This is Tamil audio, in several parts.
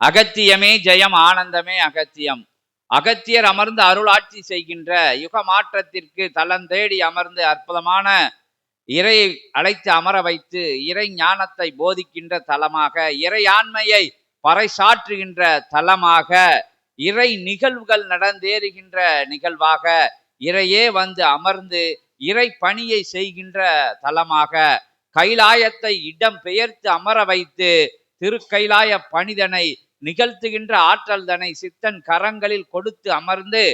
அகத்தியமே ஜெயம் ஆனந்தமே அகத்தியம். அகத்தியர் அமர்ந்து அருளாட்சி செய்கின்ற யுக மாற்றத்திற்கு தளந்தேடி அமர்ந்து அற்புதமான இறையை அழைத்து அமர வைத்து இறை ஞானத்தை போதிக்கின்ற தலமாக இறையாண்மையை பறைசாற்றுகின்ற தலமாக இறை நிகழ்வுகள் நடந்தேறுகின்ற நிகழ்வாக இறையே வந்து அமர்ந்து இறை பணியை செய்கின்ற தலமாக கைலாயத்தை இடம் பெயர்த்து அமர வைத்து திருக்கைலாய பணிதனை நிகழ்த்துகின்ற ஆற்றல் தனை சித்தன் கரங்களில் கொடுத்து அமர்ந்து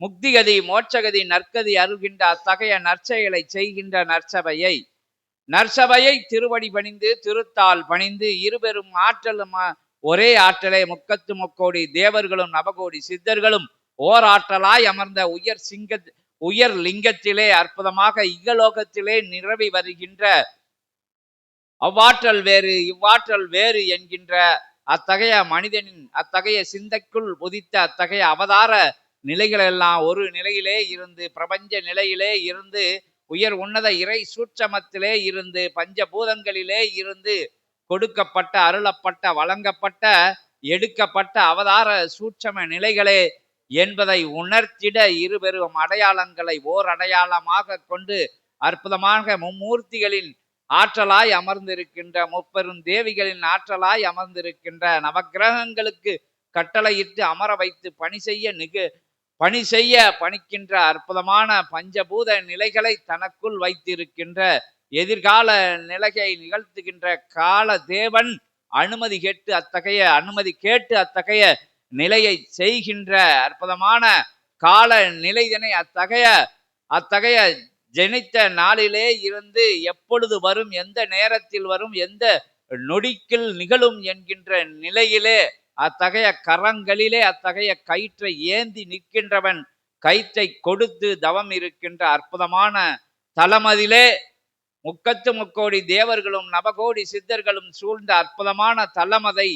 முக்திகதி மோட்சகதி நற்கதி அருகின்ற அத்தகைய நற்செயலை செய்கின்ற நற்சபையை நற்சபையை திருவடி பணிந்து திருத்தால் பணிந்து இருபெரும் ஆற்றலும் ஒரே ஆற்றலை முக்கத்து முக்கோடி தேவர்களும் நவகோடி சித்தர்களும் ஓர் ஆற்றலாய் அமர்ந்த உயர் சிங்க உயர் லிங்கத்திலே அற்புதமாக இகலோகத்திலே நிரவி வருகின்ற அவ்வாற்றல் வேறு இவ்வாற்றல் வேறு என்கின்ற அத்தகைய மனிதனின் அத்தகைய சிந்தைக்குள் புதித்த அத்தகைய அவதார நிலைகளெல்லாம் ஒரு நிலையிலே இருந்து பிரபஞ்ச நிலையிலே இருந்து உயர் உன்னத இறை சூட்சமத்திலே இருந்து பஞ்சபூதங்களிலே இருந்து கொடுக்கப்பட்ட அருளப்பட்ட வழங்கப்பட்ட எடுக்கப்பட்ட அவதார சூட்சம நிலைகளே என்பதை உணர்த்திட இருபெரும் அடையாளங்களை ஓர் அடையாளமாக கொண்டு அற்புதமாக மும்மூர்த்திகளின் ஆற்றலாய் அமர்ந்திருக்கின்ற முப்பெரும் தேவிகளின் ஆற்றலாய் அமர்ந்திருக்கின்ற நவக்கிரகங்களுக்கு கட்டளையிட்டு அமர வைத்து பணி செய்ய நிகு பணி செய்ய பணிக்கின்ற அற்புதமான பஞ்சபூத நிலைகளை தனக்குள் வைத்திருக்கின்ற எதிர்கால நிலையை நிகழ்த்துகின்ற கால தேவன் அனுமதி கேட்டு அத்தகைய அனுமதி கேட்டு அத்தகைய நிலையை செய்கின்ற அற்புதமான கால நிலைதனை அத்தகைய அத்தகைய ஜனித்த நாளிலே இருந்து எப்பொழுது வரும் எந்த நேரத்தில் வரும் எந்த நொடிக்கில் நிகழும் என்கின்ற நிலையிலே அத்தகைய கரங்களிலே அத்தகைய கயிற்றை ஏந்தி நிற்கின்றவன் கயிற்றை கொடுத்து தவம் இருக்கின்ற அற்புதமான தலமதிலே முக்கத்து முக்கோடி தேவர்களும் நவகோடி சித்தர்களும் சூழ்ந்த அற்புதமான தலமதை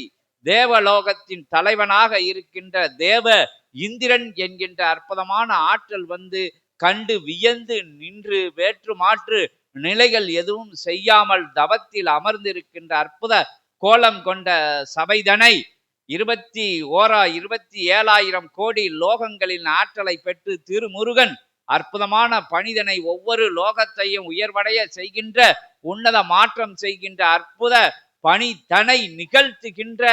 தேவலோகத்தின் தலைவனாக இருக்கின்ற தேவ இந்திரன் என்கின்ற அற்புதமான ஆற்றல் வந்து கண்டு வியந்து நின்று வேற்று மாற்று நிலைகள் எதுவும் செய்யாமல் தவத்தில் அமர்ந்திருக்கின்ற அற்புத கோலம் கொண்ட சபைதனை இருபத்தி ஓரா இருபத்தி ஏழாயிரம் கோடி லோகங்களின் ஆற்றலை பெற்று திருமுருகன் அற்புதமான பணிதனை ஒவ்வொரு லோகத்தையும் உயர்வடைய செய்கின்ற உன்னத மாற்றம் செய்கின்ற அற்புத பணிதனை நிகழ்த்துகின்ற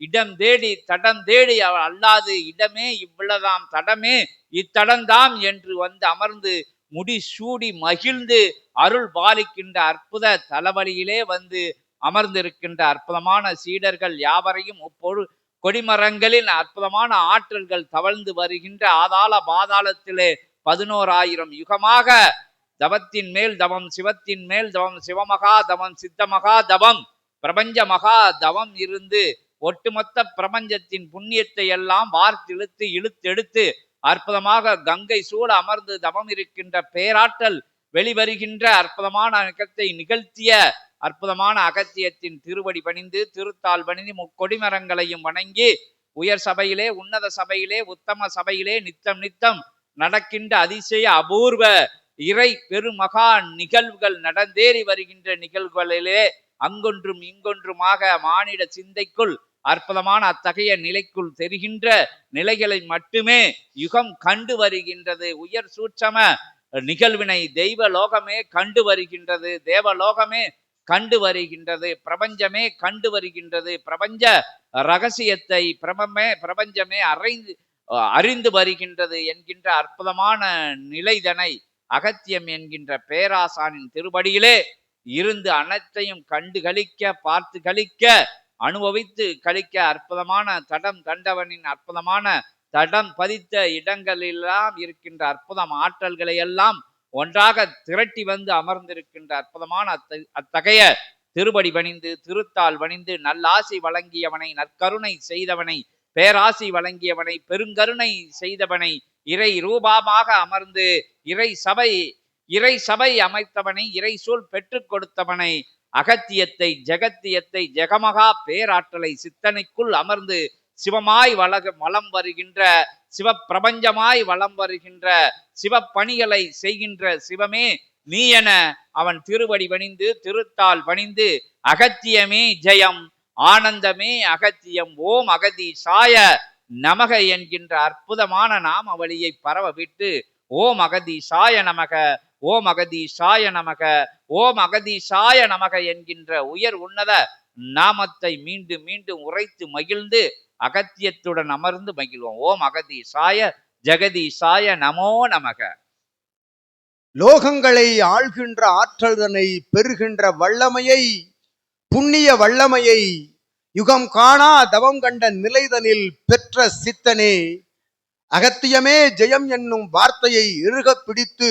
இடம் தேடி தடம் தேடி அவள் அல்லாது இடமே இவ்வளதாம் தடமே இத்தடந்தாம் என்று வந்து அமர்ந்து முடி சூடி மகிழ்ந்து அருள் பாலிக்கின்ற அற்புத தலைவலியிலே வந்து அமர்ந்திருக்கின்ற அற்புதமான சீடர்கள் யாவரையும் முப்பொழு கொடிமரங்களில் அற்புதமான ஆற்றல்கள் தவழ்ந்து வருகின்ற ஆதாள பாதாளத்திலே பதினோராயிரம் யுகமாக தவத்தின் மேல் தவம் சிவத்தின் மேல் தவம் சிவமகா தவம் சித்தமகா தவம் பிரபஞ்ச மகா தவம் இருந்து ஒட்டுமொத்த பிரபஞ்சத்தின் புண்ணியத்தை எல்லாம் வார்த்திழுத்து இழுத்தெடுத்து அற்புதமாக கங்கை சூழ அமர்ந்து தவம் இருக்கின்ற பேராற்றல் வெளிவருகின்ற அற்புதமான நிகழ்த்தை நிகழ்த்திய அற்புதமான அகத்தியத்தின் திருவடி பணிந்து திருத்தால் பணிந்து முக்கொடிமரங்களையும் வணங்கி உயர் சபையிலே உன்னத சபையிலே உத்தம சபையிலே நித்தம் நித்தம் நடக்கின்ற அதிசய அபூர்வ இறை பெருமகா நிகழ்வுகள் நடந்தேறி வருகின்ற நிகழ்வுகளிலே அங்கொன்றும் இங்கொன்றுமாக மானிட சிந்தைக்குள் அற்புதமான அத்தகைய நிலைக்குள் தெரிகின்ற நிலைகளை மட்டுமே யுகம் கண்டு வருகின்றது. உயர் சூட்சம நிகழ்வினை தெய்வ லோகமே கண்டு வருகின்றது. தேவலோகமே கண்டு வருகின்றது. பிரபஞ்சமே கண்டு வருகின்றது. பிரபஞ்ச ரகசியத்தை பிரபமே பிரபஞ்சமே அறைந்து அறிந்து வருகின்றது என்கின்ற அற்புதமான நிலைதனை அகத்தியம் என்கின்ற பேராசானின் திருவடியிலே இருந்து அனைத்தையும் கண்டு கழிக்க பார்த்து கழிக்க அனுபவித்து கழிக்க அற்புதமான தடம் கண்டவனின் அற்புதமான தடம் பதித்த இடங்களெல்லாம் இருக்கின்ற அற்புதம் ஆற்றல்களை எல்லாம் ஒன்றாக திரட்டி வந்து அமர்ந்திருக்கின்ற அற்புதமான அத்த அத்தகைய திருபடி பணிந்து திருத்தால் வணிந்து நல்லாசி வழங்கியவனை நற்கருணை செய்தவனை பேராசி வழங்கியவனை பெருங்கருணை செய்தவனை இறை ரூபாமாக அமர்ந்து இறை சபை இறை சபை அமைத்தவனை இறை சூழ் பெற்றுக் கொடுத்தவனை அகத்தியத்தை ஜெகத்தியத்தை ஜெகமகா பேராற்றலை சித்தனைக்குள் அமர்ந்து சிவமாய் வளக வலம் வருகின்ற சிவப்பிரபஞ்சமாய் வலம் வருகின்ற சிவப்பணிகளை செய்கின்ற சிவமே நீ என அவன் திருவடி பணிந்து திருத்தால் பணிந்து அகத்தியமே ஜெயம் ஆனந்தமே அகத்தியம் ஓம் அகதி சாய நமக என்கின்ற அற்புதமான நாமவழியை பரவ விட்டு ஓம் அகதி சாய நமக ஓம் அகதி சாய நமக ஓம் அகதி சாய நமக என்கின்ற உயர் உன்னத நாமத்தை மீண்டும் மீண்டும் உரைத்து மகிழ்ந்து அகத்தியத்துடன் அமர்ந்து மகிழ்வோம். ஓம் அகதி சாய ஜெகதி சாய நமோ நமக. லோகங்களை ஆள்கின்ற ஆற்றல்தனை பெறுகின்ற வல்லமையை புண்ணிய வல்லமையை யுகம் காணா தவம் கண்ட நிலைதனில் பெற்ற சித்தனே அகத்தியமே ஜெயம் என்னும் வார்த்தையை இறுகப் பிடித்து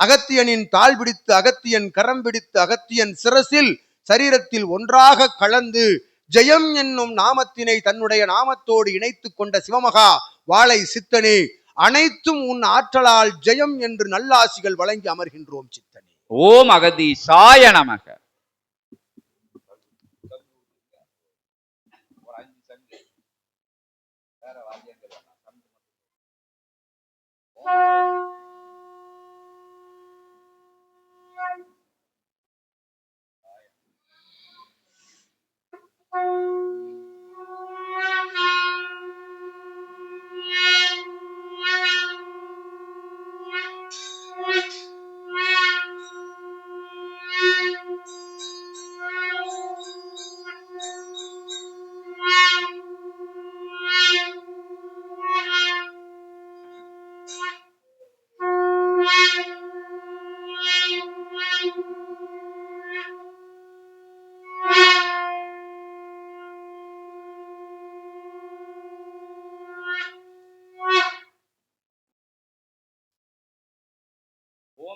அகத்தியனின் தாள் பிடித்து அகத்தியன் கரம் பிடித்து அகத்தியன் சிரசில் சரீரத்தில் ஒன்றாக கலந்து ஜெயம் என்னும் நாமத்தினை தன்னுடைய நாமத்தோடு இணைத்துக் கொண்ட சிவமகா வாளை சித்தனே அனைத்தும் உன் ஆற்றலால் ஜெயம் என்று நல்லாசிகள் வழங்கி அமர்கின்றோம் சித்தனே. ஓம் அகதி சாய நமக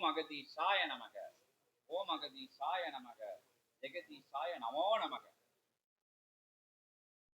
ஓம் அகதி சாய நமக. ஓம் அகதி சாய நமக. ஜெகதி சாய நமோ நமக.